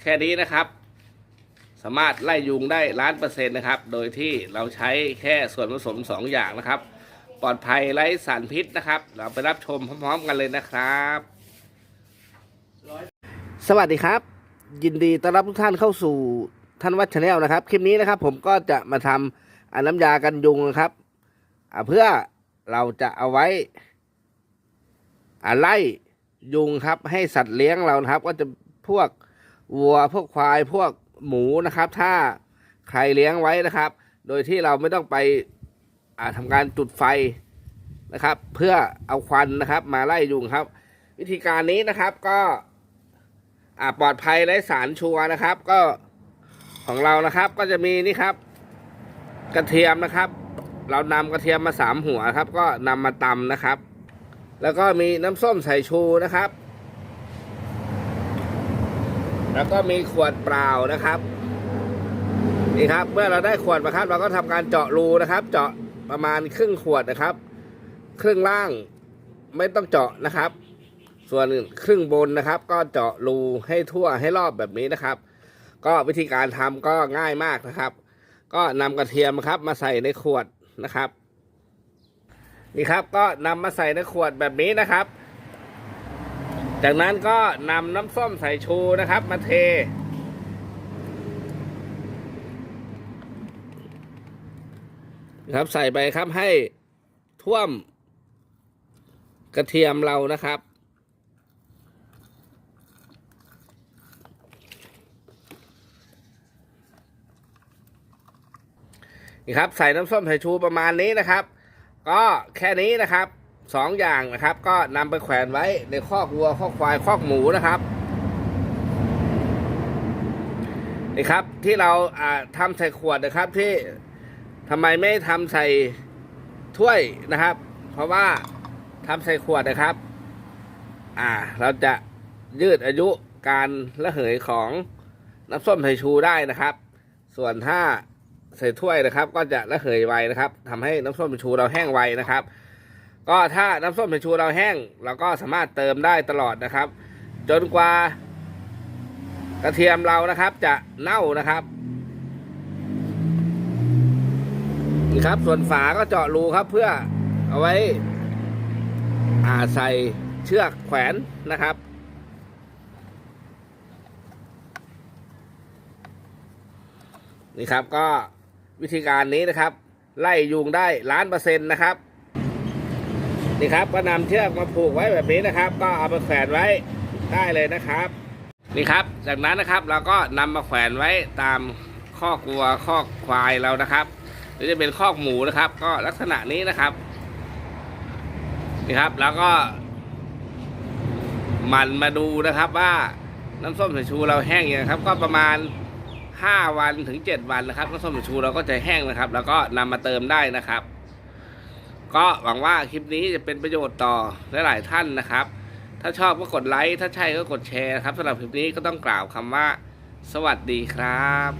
แค่นี้นะครับ สามารถไล่ยุงได้ล้านเปอร์เซ็นต์นะครับ โดยที่เราใช้แค่ส่วนผสมสองอย่างนะครับ ปลอดภัยไร้สารพิษนะครับ เราไปรับชมพร้อมๆกันเลยนะครับ สวัสดีครับ ยินดีต้อนรับทุกท่านเข้าสู่ท่านวัดชาแนลนะครับ คลิปนี้นะครับ ผมก็จะมาทำอน้ำยากันยุงนะครับเพื่อเราจะเอาไว้อไล่ยุงครับ ให้สัตว์เลี้ยงเรานะครับ ก็จะพวก วัวพวกควายพวกหมูนะครับ ถ้าใครเลี้ยงไว้นะครับ โดยที่เราไม่ต้องไปอ่าทำการจุดไฟนะครับ เพื่อเอาควันนะครับ มาไล่ยุงครับ วิธีการนี้นะครับก็ปลอดภัยไร้สารชัวนะครับ ก็ของเรานะครับก็จะมีนี่ครับ กระเทียมนะครับ เรานำกระเทียมมาสามหัวครับ ก็นำมาตำนะครับ แล้วก็มีน้ำส้มสายชูนะครับ แล้วก็มีขวดเปล่านะครับนี่ครับ เมื่อเราได้ขวดมาครับ เราก็ทำการเจาะรูนะครับ เจาะประมาณครึ่งขวดนะครับ ครึ่งล่างไม่ต้องเจาะนะครับ ส่วนครึ่งบนนะครับ ก็เจาะรูให้ทั่วให้รอบแบบนี้นะครับ ก็วิธีการทำก็ง่ายมากนะครับ ก็นำกระเทียมครับ มาใส่ในขวดนะครับนี่ครับก็นำมาใส่ในขวดแบบนี้นะครับ จากนั้นก็นำน้ำส้มสายชูนะครับ มาเท ครับใส่ไปครับให้ท่วมกระเทียมเรานะครับนี่ครับ ใส่น้ำส้มสายชูประมาณนี้นะครับ ก็แค่นี้นะครับ สองอย่างนะครับ ก็นำไปแขวนไว้ในคอกวัวคอกควายคอกหมูนะครับนี่ครับที่เราทำใส่ขวดนะครับที่ทำไมไม่ทำใส่ถ้วยนะครับ เพราะว่าทำใส่ขวดนะครับ อ่า เราจะยืดอายุการระเหยของน้ำส้มสายชูได้นะครับ ส่วนถ้าใส่ถ้วยนะครับ ก็จะระเหยไวนะครับทำให้น้ำส้มสายชูเราแห้งไวนะครับ ก็ถ้าน้ำส้มสายชูเราแห้ง เราก็สามารถเติมได้ตลอดนะครับ จนกว่ากระเทียมเรานะครับ จะเน่านะครับนี่ครับ ส่วนฝาก็เจาะรูครับเพื่อเอาไว้อาใส่เชือกแขวนนะครับ นี่ครับก็วิธีการนี้นะครับ ไล่ยุงได้ล้านเปอร์เซ็นต์นะครับ นี่ครับก็นำเชือกมาผูกไว้แบบนี้นะครับ ก็เอาไปแขวนไว้ได้เลยนะครับนี่ครับ จากนั้นนะครับเราก็นำมาแขวนไว้ตามคอกวัวคอควายเรานะครับหรือจะเป็นคอกหมูนะครับ ก็ลักษณะนี้นะครับนี่ครับแล้วก็หมันมาดูนะครับว่าน้ำส้มสายชูเราแห้งยังครับ ก็ประมาณ 5 วันถึง 7 วันนะครับน้ำส้มสายชูเราก็จะแห้งนะครับ แล้วก็นำมาเติมได้นะครับ ก็หวังว่าคลิปนี้จะเป็นประโยชน์ต่อหลายๆท่านนะครับ ถ้าชอบก็กดไลค์ ถ้าใช่ก็กดแชร์ครับสำหรับคลิปนี้ก็ต้องกล่าวคำว่า สวัสดีครับ